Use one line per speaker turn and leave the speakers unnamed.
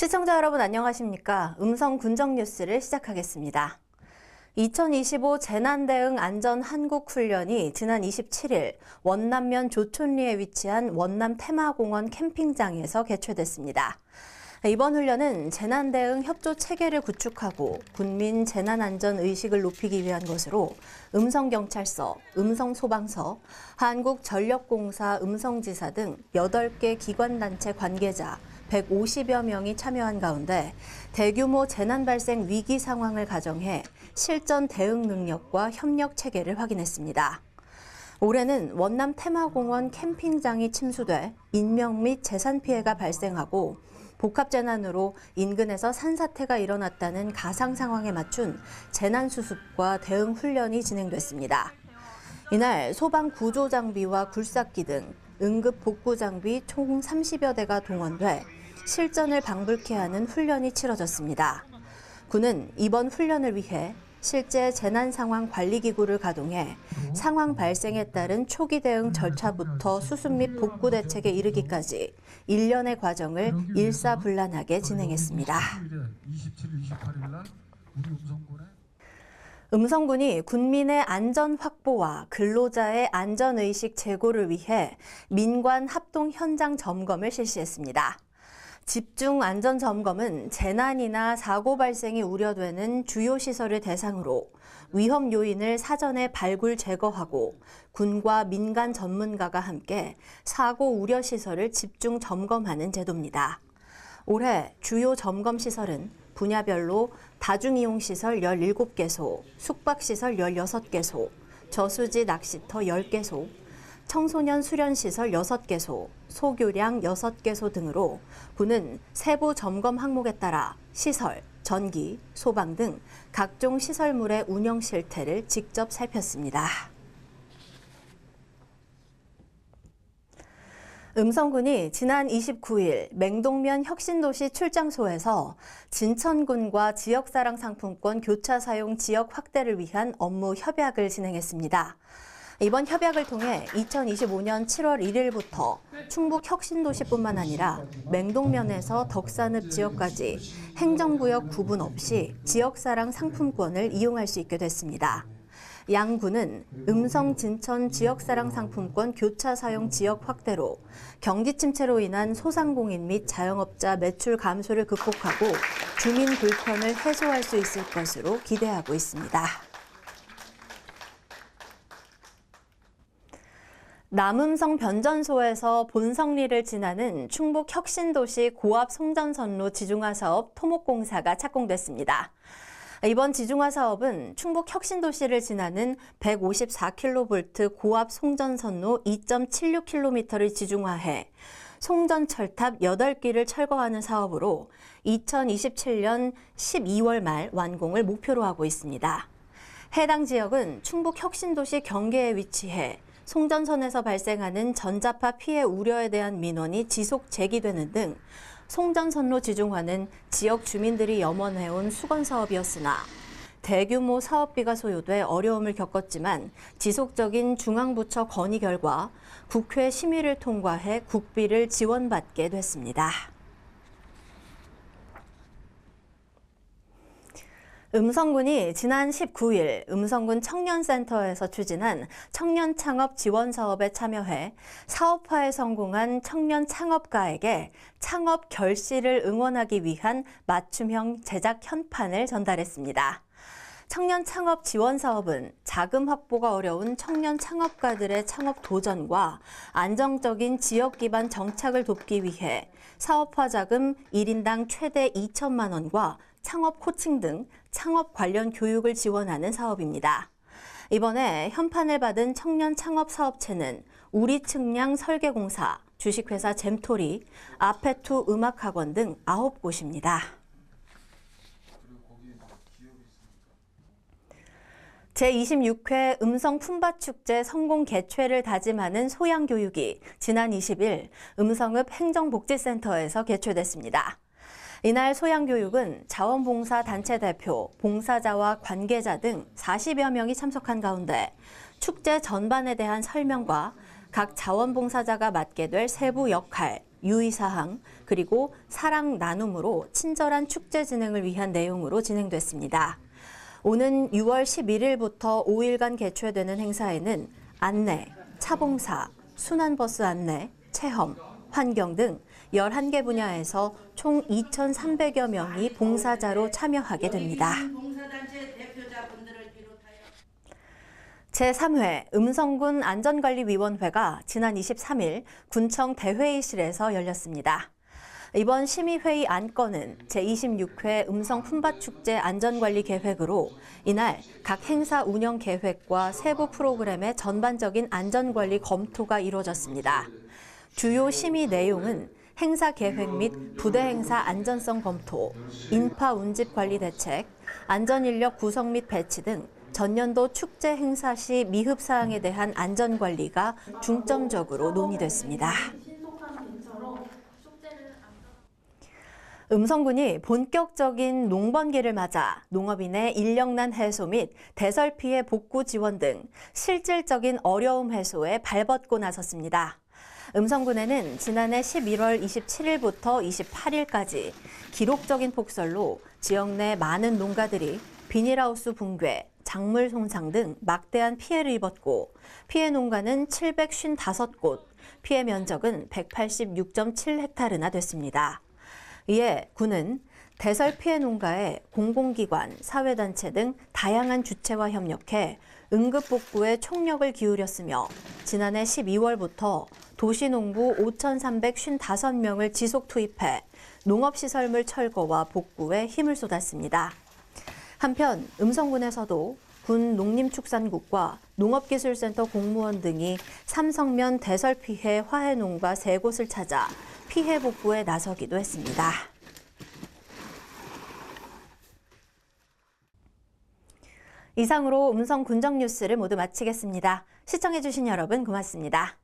시청자 여러분 안녕하십니까? 음성 군정 뉴스를 시작하겠습니다. 2025 재난 대응 안전 한국 훈련이 지난 27일 원남면 조촌리에 위치한 원남 테마공원 캠핑장에서 개최됐습니다. 이번 훈련은 재난 대응 협조 체계를 구축하고 군민 재난 안전 의식을 높이기 위한 것으로 음성 경찰서, 음성 소방서, 한국 전력공사 음성지사 등 8개 기관 단체 관계자 150여 명이 참여한 가운데 대규모 재난 발생 위기 상황을 가정해 실전 대응 능력과 협력 체계를 확인했습니다. 올해는 원남 테마공원 캠핑장이 침수돼 인명 및 재산 피해가 발생하고 복합 재난으로 인근에서 산사태가 일어났다는 가상 상황에 맞춘 재난 수습과 대응 훈련이 진행됐습니다. 이날 소방 구조 장비와 굴삭기 등 응급 복구 장비 총 30여 대가 동원돼 실전을 방불케 하는 훈련이 치러졌습니다. 군은 이번 훈련을 위해 실제 재난 상황 관리 기구를 가동해 상황 발생에 따른 초기 대응 절차부터 수습 및 복구 대책에 이르기까지 일련의 과정을 일사불란하게 진행했습니다. 음성군이 군민의 안전 확보와 근로자의 안전 의식 제고를 위해 민관 합동 현장 점검을 실시했습니다. 집중 안전 점검은 재난이나 사고 발생이 우려되는 주요 시설을 대상으로 위험 요인을 사전에 발굴 제거하고 군과 민간 전문가가 함께 사고 우려 시설을 집중 점검하는 제도입니다. 올해 주요 점검 시설은 분야별로 다중이용시설 17개소, 숙박시설 16개소, 저수지 낚시터 10개소, 청소년 수련시설 6개소, 소교량 6개소 등으로 군은 세부 점검 항목에 따라 시설, 전기, 소방 등 각종 시설물의 운영 실태를 직접 살폈습니다. 음성군이 지난 29일 맹동면 혁신도시 출장소에서 진천군과 지역사랑 상품권 교차 사용 지역 확대를 위한 업무 협약을 진행했습니다. 이번 협약을 통해 2025년 7월 1일부터 충북 혁신도시뿐만 아니라 맹동면에서 덕산읍 지역까지 행정구역 구분 없이 지역사랑 상품권을 이용할 수 있게 됐습니다. 양군은 음성 진천 지역사랑 상품권 교차 사용 지역 확대로 경기 침체로 인한 소상공인 및 자영업자 매출 감소를 극복하고 주민 불편을 해소할 수 있을 것으로 기대하고 있습니다. 남음성 변전소에서 본성리를 지나는 충북 혁신도시 고압 송전선로 지중화 사업 토목공사가 착공됐습니다. 이번 지중화 사업은 충북 혁신도시를 지나는 154kV 고압 송전선로 2.76km를 지중화해 송전 철탑 8기를 철거하는 사업으로 2027년 12월 말 완공을 목표로 하고 있습니다. 해당 지역은 충북 혁신도시 경계에 위치해 송전선에서 발생하는 전자파 피해 우려에 대한 민원이 지속 제기되는 등 송전선로 지중화는 지역 주민들이 염원해온 수건 사업이었으나 대규모 사업비가 소요돼 어려움을 겪었지만 지속적인 중앙부처 건의 결과 국회 심의를 통과해 국비를 지원받게 됐습니다. 음성군이 지난 19일 음성군 청년센터에서 추진한 청년 창업 지원 사업에 참여해 사업화에 성공한 청년 창업가에게 창업 결실을 응원하기 위한 맞춤형 제작 현판을 전달했습니다. 청년 창업 지원 사업은 자금 확보가 어려운 청년 창업가들의 창업 도전과 안정적인 지역 기반 정착을 돕기 위해 사업화 자금 1인당 최대 2천만 원과 창업 코칭 등 창업 관련 교육을 지원하는 사업입니다. 이번에 현판을 받은 청년 창업 사업체는 우리 측량 설계공사, 주식회사 잼토리, 아페투 음악학원 등 9곳입니다. 제26회 음성 품바축제 성공 개최를 다짐하는 소양교육이 지난 20일 음성읍 행정복지센터에서 개최됐습니다. 이날 소양교육은 자원봉사 단체 대표, 봉사자와 관계자 등 40여 명이 참석한 가운데 축제 전반에 대한 설명과 각 자원봉사자가 맡게 될 세부 역할, 유의사항, 그리고 사랑 나눔으로 친절한 축제 진행을 위한 내용으로 진행됐습니다. 오는 6월 11일부터 5일간 개최되는 행사에는 안내, 차봉사, 순환버스 안내, 체험, 환경 등 11개 분야에서 총 2,300여 명이 봉사자로 참여하게 됩니다.
봉사단체 대표자분들을 비롯하여
제3회 음성군 안전관리위원회가 지난 23일 군청 대회의실에서 열렸습니다. 이번 심의회의 안건은 제26회 음성 품바축제 안전관리 계획으로 이날 각 행사 운영 계획과 세부 프로그램의 전반적인 안전관리 검토가 이루어졌습니다. 주요 심의 내용은 행사 계획 및 부대 행사 안전성 검토, 인파 운집 관리 대책, 안전 인력 구성 및 배치 등 전년도 축제 행사 시 미흡 사항에 대한 안전 관리가 중점적으로 논의됐습니다. 음성군이 본격적인 농번기를 맞아 농업인의 인력난 해소 및 대설 피해 복구 지원 등 실질적인 어려움 해소에 발벗고 나섰습니다. 음성군에는 지난해 11월 27일부터 28일까지 기록적인 폭설로 지역 내 많은 농가들이 비닐하우스 붕괴, 작물 손상 등 막대한 피해를 입었고 피해 농가는 755곳, 피해 면적은 186.7헥타르나 됐습니다. 이에 군은 대설 피해 농가에 공공기관, 사회단체 등 다양한 주체와 협력해 응급복구에 총력을 기울였으며 지난해 12월부터 도시농부 5,355명을 지속 투입해 농업시설물 철거와 복구에 힘을 쏟았습니다. 한편 음성군에서도 군 농림축산국과 농업기술센터 공무원 등이 삼성면 대설 피해 화해 농가 세 곳을 찾아 피해 복구에 나서기도 했습니다. 이상으로 음성 군정 뉴스를 모두 마치겠습니다. 시청해주신 여러분 고맙습니다.